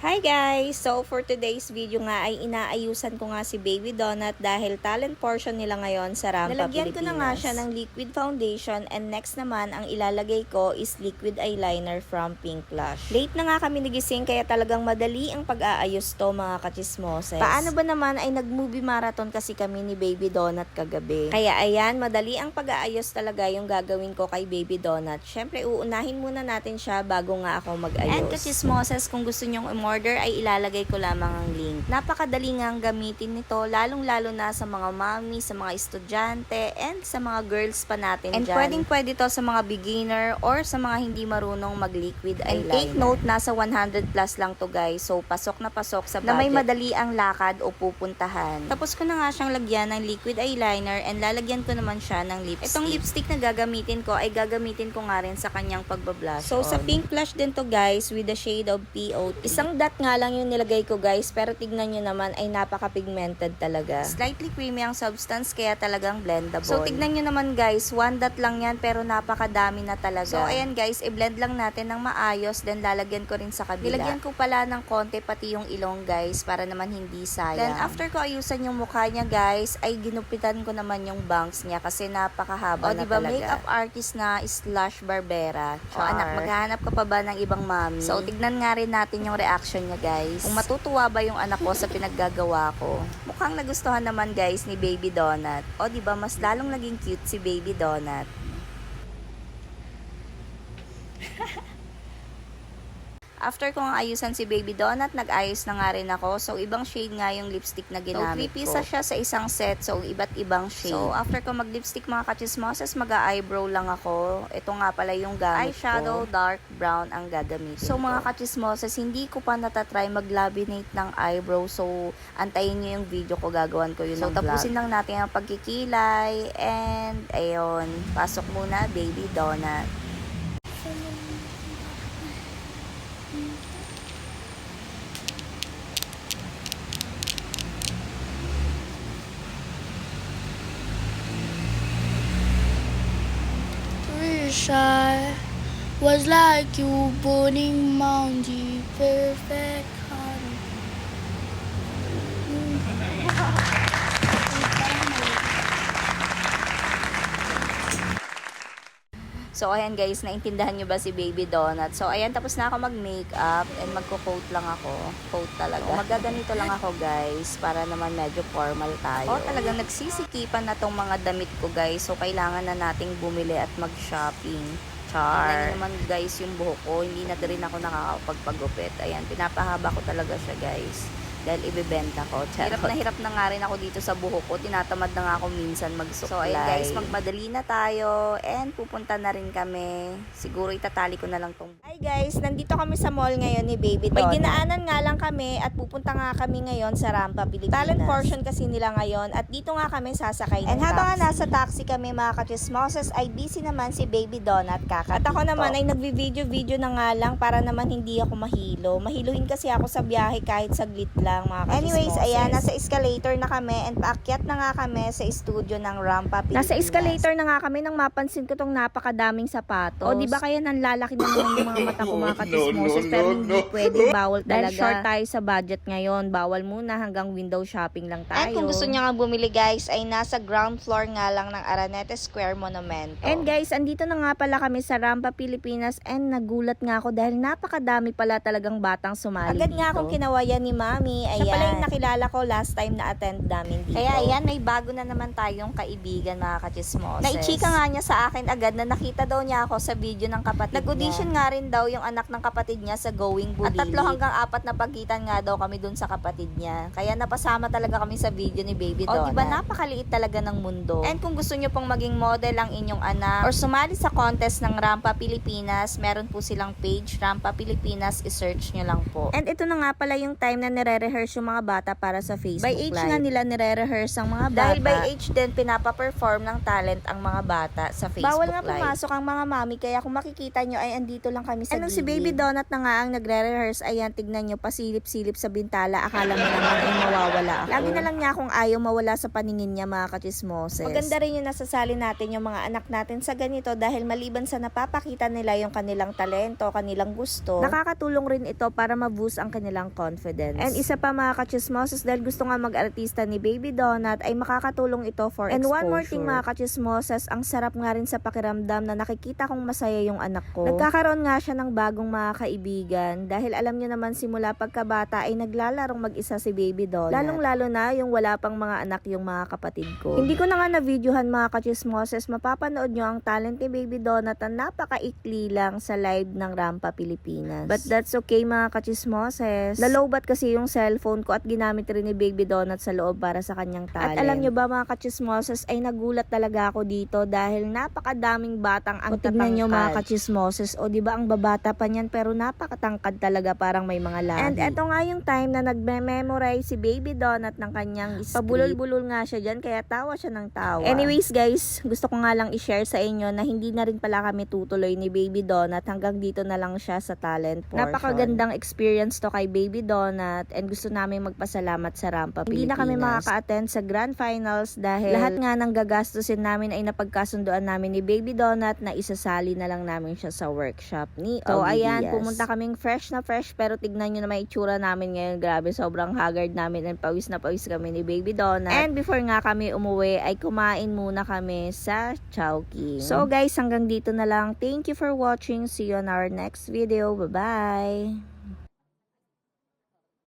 Hi guys! So for today's video nga ay inaayusan ko nga si Baby Donut dahil talent portion nila ngayon sa Rampa Nalagyan Pilipinas. ko na nga siya ng liquid foundation and next naman ang ilalagay ko is liquid eyeliner from Pink Plush. Late na nga kami nagising kaya talagang madali ang pag-aayos to mga kachismoses. Paano ba naman ay nag-movie marathon kasi kami ni Baby Donut kagabi. Kaya ayan, madali ang pag-aayos talaga yung gagawin ko kay Baby Donut. Syempre uunahin muna natin siya bago nga ako mag-ayos. And kachismoses, kung gusto nyong umorder ay ilalagay ko lamang ang link. Napakadali nga ang gamitin nito, lalong-lalo na sa mga mommy, sa mga estudyante, and sa mga girls pa natin And dyan. pwedeng pwede to sa mga beginner or sa mga hindi marunong mag-liquid And eyeliner. take note, nasa 100 plus lang to guys. So, pasok na pasok sa Na may madali ang lakad o pupuntahan. Tapos ko na nga siyang lagyan ng liquid eyeliner and lalagyan ko naman siya ng lipstick. Itong lipstick na gagamitin ko ay gagamitin ko nga rin sa kanyang pagbablush. So, sa pink blush din to guys with the shade of POT. Isang dot nga lang yung nilagay ko guys pero tignan nyo naman ay napaka-pigmented talaga. Slightly creamy ang substance kaya talagang blendable. So, tignan nyo naman guys, one dot lang yan pero napakadami na talaga. So, ayan guys, i-blend lang natin ng maayos then lalagyan ko rin sa kabila. Nilagyan ko pala ng konti pati yung ilong guys para naman hindi sayang. Then after ko ayusan yung mukha niya guys, ay ginupitan ko naman yung bangs niya kasi napakahaba O, na diba, talaga. makeup artist na slash barbera. O Char. anak, maghahanap ka pa ba ng ibang mami? So, tignan nga rin natin yung reaction niya guys. Kung matutuwa ba yung anak ko sa pinaggagawa ko. Mukhang nagustuhan naman guys ni Baby Donut. O di ba mas lalong naging cute si Baby Donut. After kong ayusan si Baby Donut, nag-ayos na nga rin ako. So, ibang shade nga yung lipstick na So, ginamit three ko. pieces siya sa isang set. So, iba't ibang shade. So, after ko mag-lipstick mga kachismoses, mag-eyebrow lang ako. Ito nga pala yung gamit Eyeshadow, ko. dark brown ang gagamitin So, mga kachismoses, hindi ko pa natatry mag-laminate ng eyebrow. So, antayin nyo yung video ko. Gagawan ko yun So, tapusin lang natin ang pagkikilay. And, ayun. Pasok muna, Baby Donut. shy was like you burning mound perfect honey. Mm. So, ayan guys, naintindahan nyo ba si Baby Donut? So, ayan, tapos na ako mag-makeup and magko-coat lang ako. Coat talaga. So, magaganito lang ako guys, para naman medyo formal tayo. Oh, talagang nagsisikipan na tong mga damit ko guys. So, kailangan na nating bumili at mag-shopping. Char. Tingnan naman guys yung buhok ko. Hindi na rin ako nakakapagpagupit. Ayan, pinapahaba ko talaga siya guys dahil ibebenta ko. Charot. Hirap na hirap na nga rin ako dito sa buhok ko. Tinatamad na nga ako minsan magsuklay. So, ayun guys, magmadali na tayo and pupunta na rin kami. Siguro itatali ko na lang tong Hi guys, nandito kami sa mall ngayon ni Baby Donut. May dinaanan nga lang kami at pupunta nga kami ngayon sa Rampa, Pilipinas. Talent portion kasi nila ngayon at dito nga kami sasakay ng And habang nga nasa taxi kami mga kachismoses ay busy naman si Baby Donut kaka At ako naman ay nagvi-video-video na nga lang para naman hindi ako mahilo. Mahiluhin kasi ako sa biyahe kahit saglit lang mga Anyways, kachismoses. ayan, nasa escalator na kami and paakyat na nga kami sa studio ng Rampa Pilipinas. Nasa escalator na nga kami nang mapansin ko tong napakadaming sapatos. O, di ba kaya nanlalaki na naman yung mga mata ko mga katismoses pero hindi pwede, bawal talaga. Dahil short tayo sa budget ngayon, bawal muna hanggang window shopping lang tayo. At kung gusto niya nga bumili guys, ay nasa ground floor nga lang ng Aranete Square Monumento. And guys, andito na nga pala kami sa Rampa, Pilipinas and nagulat nga ako dahil napakadami pala talagang batang sumali Agad dito. nga akong kinawayan ni Mami. Ayan. Siya pala yung nakilala ko last time na attend namin dito. Kaya ayan, may bago na naman tayong kaibigan mga kachismoses. Naichika nga niya sa akin agad na nakita daw niya ako sa video ng kapatid Nag-audition nga rin daw yung anak ng kapatid niya sa Going Bulilit. At tatlo hanggang apat na pagkitan nga daw kami dun sa kapatid niya. Kaya napasama talaga kami sa video ni Baby O, Donut. diba, napakaliit talaga ng mundo. And kung gusto niyo pong maging model ang inyong anak or sumali sa contest ng Rampa Pilipinas, meron po silang page Rampa Pilipinas, i-search niyo lang po. And ito na nga pala yung time na nire nagre-rehearse yung mga bata para sa Facebook By age Live. nga nila nire-rehearse ang mga bata. Dahil by age din, pinapa-perform ng talent ang mga bata sa Facebook Bawal nga Live. pumasok ang mga mami, kaya kung makikita nyo ay andito lang kami sa Ano, si Baby Donut na nga ang nagre-rehearse, ayan, tignan nyo, pasilip-silip sa bintala, akala mo naman ay mawawala ako. Lagi na lang niya akong ayaw mawala sa paningin niya, mga kachismoses. Maganda rin yung nasasali natin yung mga anak natin sa ganito dahil maliban sa napapakita nila yung kanilang talento, kanilang gusto, nakakatulong rin ito para ma-boost ang kanilang confidence. And isa pa mga kachismoses, dahil gusto nga mag-artista ni Baby Donut, ay makakatulong ito for And one more thing mga kachismoses, ang sarap nga rin sa pakiramdam na nakikita kong masaya yung anak ko. Nagkakaroon nga siya ng bagong mga kaibigan dahil alam niyo naman simula pagkabata ay naglalarong mag-isa si Baby Donut. Lalong-lalo na yung wala pang mga anak yung mga kapatid ko. Hindi ko na nga na-videohan mga kachismoses, mapapanood nyo ang talent ni Baby Donut na napakaikli lang sa live ng Rampa Pilipinas. But that's okay mga kachismoses. Nalobat kasi yung cellphone ko at ginamit rin ni Baby Donut sa loob para sa kanyang talent. At alam nyo ba mga kachismoses ay nagulat talaga ako dito dahil napakadaming batang ang tignan nyo mga kachismoses o di ba ang babata pa niyan pero napakatangkad talaga parang may mga lahi. And eto nga yung time na nagme-memorize si Baby Donut ng kanyang script. Pabulol-bulol nga siya dyan kaya tawa siya ng tawa. Anyways guys, gusto ko nga lang i-share sa inyo na hindi na rin pala kami tutuloy ni Baby Donut hanggang dito na lang siya sa talent portion. Napakagandang experience to kay Baby Donut and gusto namin magpasalamat sa Rampa Pilipinas. Hindi na kami makaka-attend sa Grand Finals dahil lahat nga ng gagastusin namin ay napagkasunduan namin ni Baby Donut na isasali na lang namin siya sa workshop ni So Ogie ayan, Diaz. pumunta kaming fresh na fresh pero tignan nyo na may itsura namin ngayon. Grabe, sobrang haggard namin and pawis na pawis kami ni Baby Donut. And before nga kami umuwi ay kumain muna kami sa Chowking. So guys, hanggang dito na lang. Thank you for watching. See you on our next video. Bye-bye!